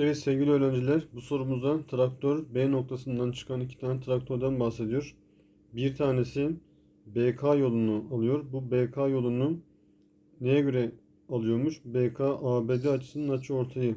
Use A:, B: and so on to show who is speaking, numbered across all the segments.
A: Evet sevgili öğrenciler, bu sorumuzda traktör B noktasından çıkan iki tane traktörden bahsediyor. Bir tanesi BK yolunu alıyor. Bu BK yolunu neye göre alıyormuş? BK ABD açısının açıortayı.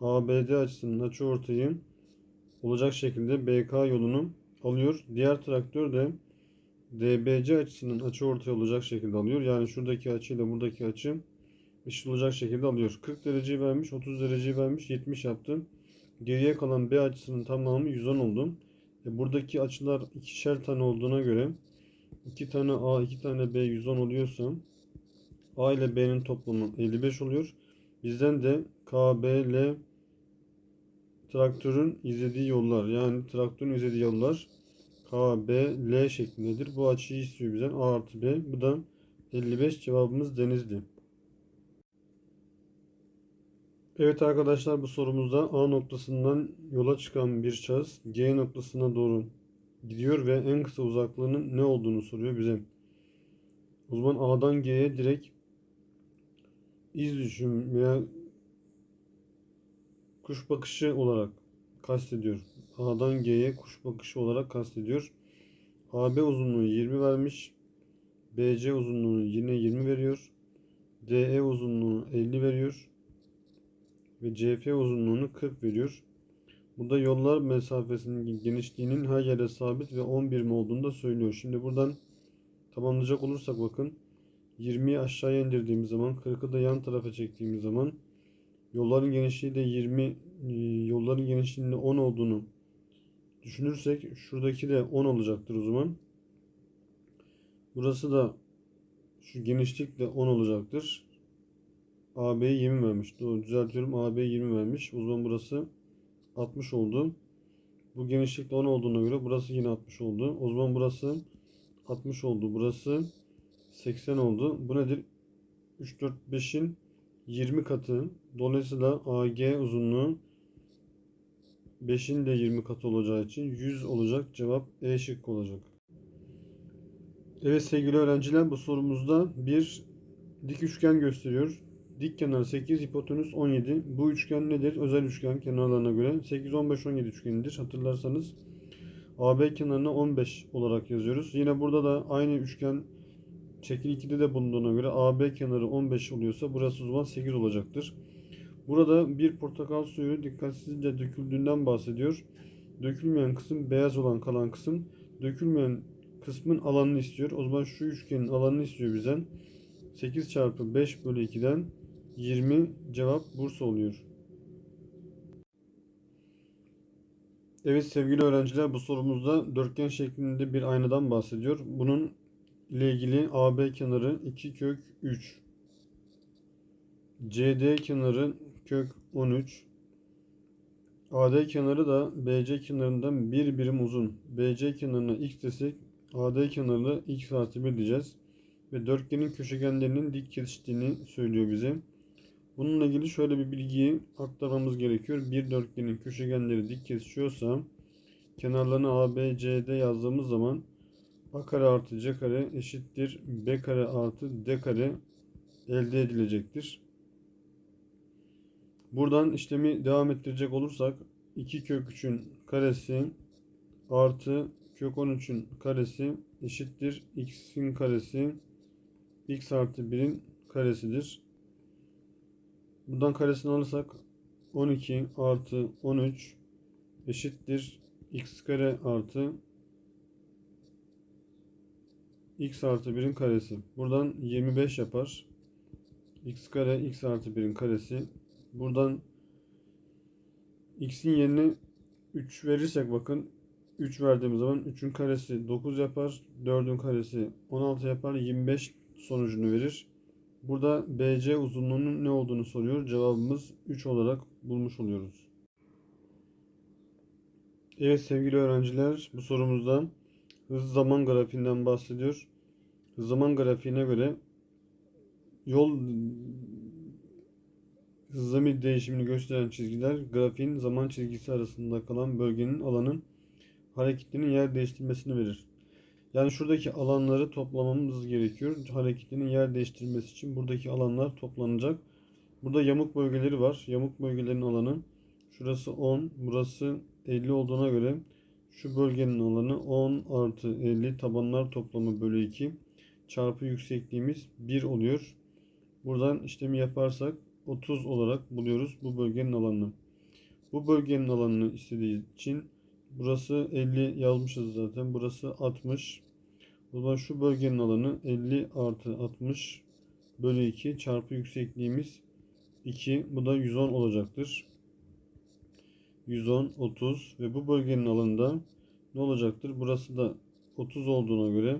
A: ABD açısının açıortayı olacak şekilde BK yolunu alıyor. Diğer traktör de DBC açısının açıortay olacak şekilde alıyor. Yani şuradaki açıyla buradaki açı eşit olacak şekilde alıyor. 40 dereceyi vermiş, 30 dereceyi vermiş, 70 yaptı. Geriye kalan B açısının tamamı 110 oldu. E buradaki açılar ikişer tane olduğuna göre 2 tane A, 2 tane B 110 oluyorsa A ile B'nin toplamı 55 oluyor. Bizden de K, B, L traktörün izlediği yollar yani traktörün izlediği yollar K, B, L şeklindedir. Bu açıyı istiyor bizden A artı B. Bu da 55 cevabımız Denizli. Evet arkadaşlar bu sorumuzda A noktasından yola çıkan bir şahıs G noktasına doğru gidiyor ve en kısa uzaklığının ne olduğunu soruyor bize. O zaman A'dan G'ye direkt iz düşüm veya kuş bakışı olarak kastediyor. A'dan G'ye kuş bakışı olarak kastediyor. AB uzunluğu 20 vermiş. BC uzunluğu yine 20 veriyor. DE uzunluğu 50 veriyor ve CF uzunluğunu 40 veriyor. Burada yollar mesafesinin genişliğinin her yere sabit ve 10 birim olduğunu da söylüyor. Şimdi buradan tamamlayacak olursak bakın 20'yi aşağıya indirdiğimiz zaman 40'ı da yan tarafa çektiğimiz zaman yolların genişliği de 20 e, yolların genişliğinin 10 olduğunu düşünürsek şuradaki de 10 olacaktır o zaman. Burası da şu genişlik de 10 olacaktır. AB 20 vermiş. Doğru düzeltiyorum. AB 20 vermiş. O zaman burası 60 oldu. Bu genişlikte 10 olduğuna göre burası yine 60 oldu. O zaman burası 60 oldu. Burası 80 oldu. Bu nedir? 3, 4, 5'in 20 katı. Dolayısıyla AG uzunluğu 5'in de 20 katı olacağı için 100 olacak. Cevap E şıkkı olacak. Evet sevgili öğrenciler bu sorumuzda bir dik üçgen gösteriyor. Dik kenar 8, hipotenüs 17. Bu üçgen nedir? Özel üçgen kenarlarına göre. 8, 15, 17 üçgenidir. Hatırlarsanız AB kenarına 15 olarak yazıyoruz. Yine burada da aynı üçgen şekil 2'de de bulunduğuna göre AB kenarı 15 oluyorsa burası o zaman 8 olacaktır. Burada bir portakal suyu dikkatsizce döküldüğünden bahsediyor. Dökülmeyen kısım beyaz olan kalan kısım. Dökülmeyen kısmın alanını istiyor. O zaman şu üçgenin alanını istiyor bizden. 8 çarpı 5 bölü 2'den 20 cevap Bursa oluyor. Evet sevgili öğrenciler bu sorumuzda dörtgen şeklinde bir aynadan bahsediyor. Bunun ile ilgili AB kenarı 2 kök 3. CD kenarı kök 13. AD kenarı da BC kenarından bir birim uzun. BC kenarına x desek AD kenarına x artı 1 diyeceğiz. Ve dörtgenin köşegenlerinin dik kesiştiğini söylüyor bize. Bununla ilgili şöyle bir bilgiyi aktarmamız gerekiyor. Bir dörtgenin köşegenleri dik kesişiyorsa kenarlarını A, B, C'de yazdığımız zaman A kare artı C kare eşittir B kare artı D kare elde edilecektir. Buradan işlemi devam ettirecek olursak 2 kök 3'ün karesi artı kök 13'ün karesi eşittir x'in karesi x artı 1'in karesidir. Buradan karesini alırsak 12 artı 13 eşittir x kare artı x artı 1'in karesi. Buradan 25 yapar. x kare x artı 1'in karesi. Buradan x'in yerine 3 verirsek bakın 3 verdiğimiz zaman 3'ün karesi 9 yapar. 4'ün karesi 16 yapar. 25 sonucunu verir. Burada BC uzunluğunun ne olduğunu soruyor. Cevabımız 3 olarak bulmuş oluyoruz. Evet sevgili öğrenciler bu sorumuzda hız zaman grafiğinden bahsediyor. Hız zaman grafiğine göre yol hızlı değişimini gösteren çizgiler grafiğin zaman çizgisi arasında kalan bölgenin alanın hareketinin yer değiştirmesini verir. Yani şuradaki alanları toplamamız gerekiyor. Hareketinin yer değiştirmesi için buradaki alanlar toplanacak. Burada yamuk bölgeleri var. Yamuk bölgelerin alanı Şurası 10. Burası 50 olduğuna göre şu bölgenin alanı 10 artı 50 tabanlar toplamı bölü 2 çarpı yüksekliğimiz 1 oluyor. Buradan işlemi yaparsak 30 olarak buluyoruz bu bölgenin alanını. Bu bölgenin alanını istediği için burası 50 yazmışız zaten. Burası 60. O zaman şu bölgenin alanı 50 artı 60 bölü 2 çarpı yüksekliğimiz 2. Bu da 110 olacaktır. 110, 30 ve bu bölgenin alanında ne olacaktır? Burası da 30 olduğuna göre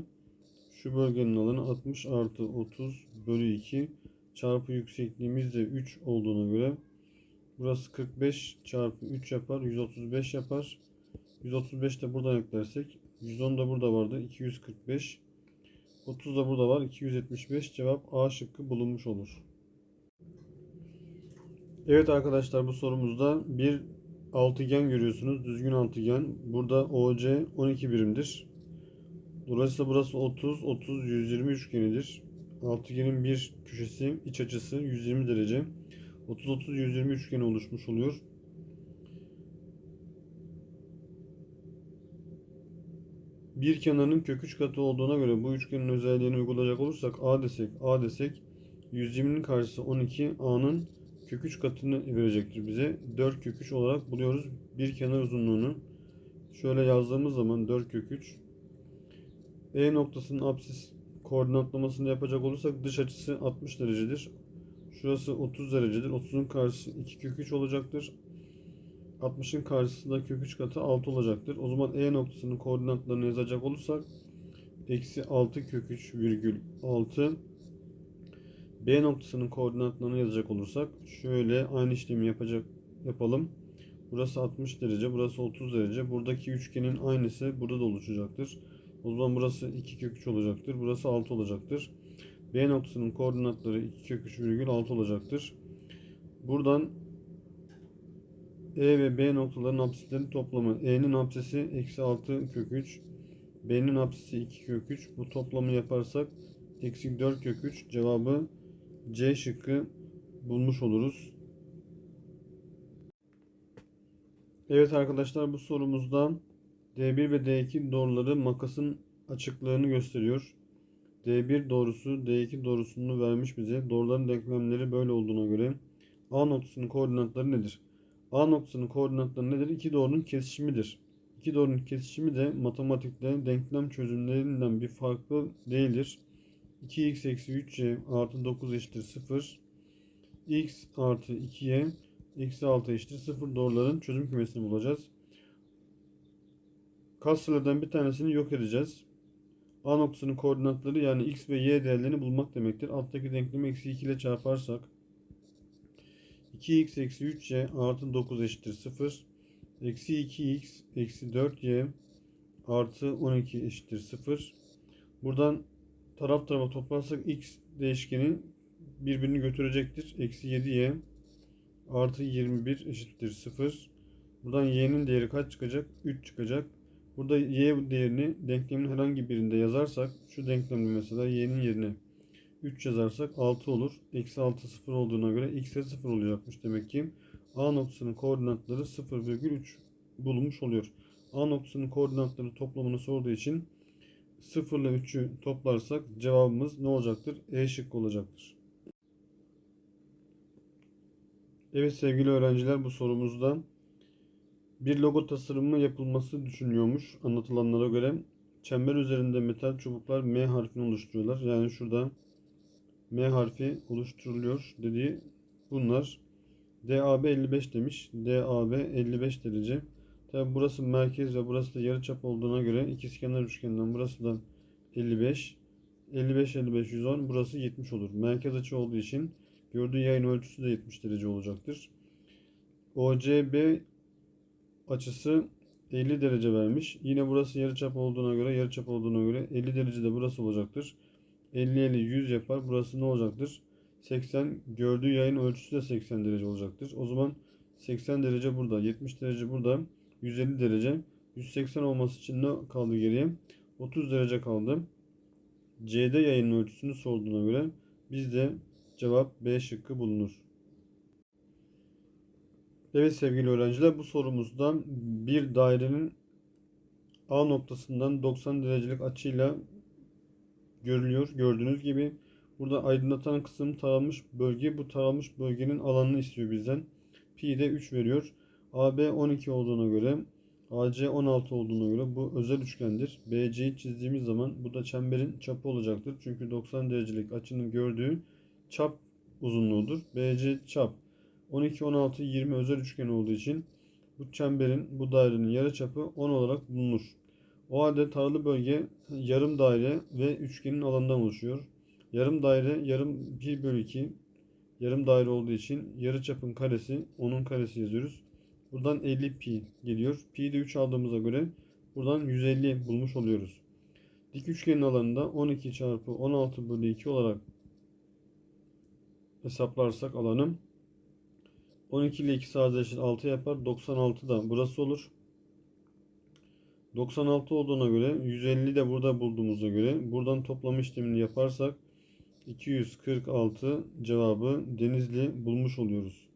A: şu bölgenin alanı 60 artı 30 bölü 2 çarpı yüksekliğimiz de 3 olduğuna göre burası 45 çarpı 3 yapar 135 yapar. 135 de buradan eklersek 110 da burada vardı 245 30 da burada var 275 cevap A şıkkı bulunmuş olur. Evet arkadaşlar bu sorumuzda bir altıgen görüyorsunuz. Düzgün altıgen. Burada OC 12 birimdir. Dolayısıyla burası 30, 30, 120 üçgenidir. Altıgenin bir köşesi, iç açısı 120 derece. 30, 30, 120 üçgeni oluşmuş oluyor. Bir kenarının kök 3 katı olduğuna göre bu üçgenin özelliğini uygulayacak olursak A desek, A desek 120'nin karşısı 12, A'nın kök 3 katını verecektir bize. 4 kök 3 olarak buluyoruz bir kenar uzunluğunu. Şöyle yazdığımız zaman 4 kök 3 E noktasının apsis koordinatlamasını yapacak olursak dış açısı 60 derecedir. Şurası 30 derecedir. 30'un karşısı 2 kök 3 olacaktır. 60'ın karşısında kök 3 katı 6 olacaktır. O zaman E noktasının koordinatlarını yazacak olursak eksi 6 kök 3 virgül 6 B noktasının koordinatlarını yazacak olursak şöyle aynı işlemi yapacak yapalım. Burası 60 derece, burası 30 derece. Buradaki üçgenin aynısı burada da oluşacaktır. O zaman burası 2 kök 3 olacaktır. Burası 6 olacaktır. B noktasının koordinatları 2 kök 3 virgül 6 olacaktır. Buradan E ve B noktaların apsislerin toplamı. E'nin apsisi eksi 6 kök 3. B'nin apsisi 2 kök 3. Bu toplamı yaparsak eksi 4 kök 3 cevabı C şıkkı bulmuş oluruz. Evet arkadaşlar bu sorumuzda D1 ve D2 doğruları makasın açıklığını gösteriyor. D1 doğrusu D2 doğrusunu vermiş bize. Doğruların denklemleri böyle olduğuna göre A noktasının koordinatları nedir? A noktasının koordinatları nedir? İki doğrunun kesişimidir. İki doğrunun kesişimi de matematikte denklem çözümlerinden bir farklı değildir. 2x eksi 3y artı 9 eşittir 0. x artı 2y eksi 6 eşittir 0 doğruların çözüm kümesini bulacağız. Kasırlardan bir tanesini yok edeceğiz. A noktasının koordinatları yani x ve y değerlerini bulmak demektir. Alttaki denklemi eksi 2 ile çarparsak 2x eksi 3y artı 9 eşittir 0. Eksi 2x eksi 4y artı 12 eşittir 0. Buradan taraf tarafa toplarsak x değişkeni birbirini götürecektir. Eksi 7y artı 21 eşittir 0. Buradan y'nin değeri kaç çıkacak? 3 çıkacak. Burada y değerini denklemin herhangi birinde yazarsak şu denklemde mesela y'nin yerine 3 yazarsak 6 olur. Eksi 6 0 olduğuna göre x de 0 olacakmış demek ki. A noktasının koordinatları 0,3 bulunmuş oluyor. A noktasının koordinatları toplamını sorduğu için 0 ile 3'ü toplarsak cevabımız ne olacaktır? E şıkkı olacaktır. Evet sevgili öğrenciler bu sorumuzda bir logo tasarımı yapılması düşünülüyormuş anlatılanlara göre. Çember üzerinde metal çubuklar M harfini oluşturuyorlar. Yani şurada M harfi oluşturuluyor dediği bunlar. DAB 55 demiş. DAB 55 derece. Tabi burası merkez ve burası da yarıçap olduğuna göre ikizkenar üçgeninden burası da 55. 55 55 110 burası 70 olur. Merkez açı olduğu için gördüğü yayın ölçüsü de 70 derece olacaktır. OCB açısı 50 derece vermiş. Yine burası yarıçap olduğuna göre yarıçap olduğuna göre 50 derece de burası olacaktır. 50 50 100 yapar. Burası ne olacaktır? 80 gördüğü yayın ölçüsü de 80 derece olacaktır. O zaman 80 derece burada, 70 derece burada, 150 derece. 180 olması için ne kaldı geriye? 30 derece kaldı. CD yayın ölçüsünü sorduğuna göre bizde cevap B şıkkı bulunur. Evet sevgili öğrenciler bu sorumuzda bir dairenin A noktasından 90 derecelik açıyla görülüyor. Gördüğünüz gibi burada aydınlatan kısım taramış bölge. Bu taramış bölgenin alanını istiyor bizden. Pi de 3 veriyor. AB 12 olduğuna göre AC 16 olduğuna göre bu özel üçgendir. BC'yi çizdiğimiz zaman bu da çemberin çapı olacaktır. Çünkü 90 derecelik açının gördüğü çap uzunluğudur. BC çap 12, 16, 20 özel üçgen olduğu için bu çemberin, bu dairenin yarıçapı 10 olarak bulunur. O halde taralı bölge yarım daire ve üçgenin alanından oluşuyor. Yarım daire yarım 1 bölü 2 yarım daire olduğu için yarıçapın karesi 10'un karesi yazıyoruz. Buradan 50 pi geliyor. Pi de 3 aldığımıza göre buradan 150 bulmuş oluyoruz. Dik üçgenin alanında 12 çarpı 16 bölü 2 olarak hesaplarsak alanım 12 ile 2 sadeleşir 6 yapar. 96 da burası olur. 96 olduğuna göre 150 de burada bulduğumuza göre buradan toplama işlemini yaparsak 246 cevabı Denizli bulmuş oluyoruz.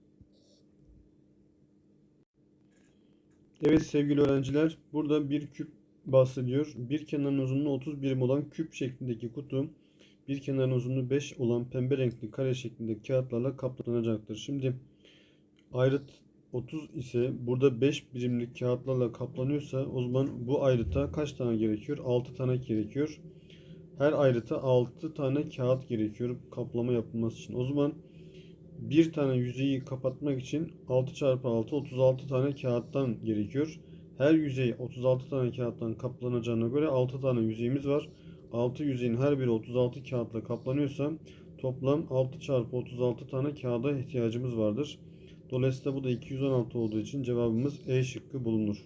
A: Evet sevgili öğrenciler burada bir küp bahsediyor. Bir kenarın uzunluğu 30 birim olan küp şeklindeki kutu bir kenarın uzunluğu 5 olan pembe renkli kare şeklinde kağıtlarla kaplanacaktır. Şimdi ayrıt 30 ise burada 5 birimlik kağıtlarla kaplanıyorsa o zaman bu ayrıta kaç tane gerekiyor? 6 tane gerekiyor. Her ayrıta 6 tane kağıt gerekiyor kaplama yapılması için. O zaman bir tane yüzeyi kapatmak için 6 çarpı 6 36 tane kağıttan gerekiyor. Her yüzey 36 tane kağıttan kaplanacağına göre 6 tane yüzeyimiz var. 6 yüzeyin her biri 36 kağıtla kaplanıyorsa toplam 6 çarpı 36 tane kağıda ihtiyacımız vardır. Dolayısıyla bu da 216 olduğu için cevabımız E şıkkı bulunur.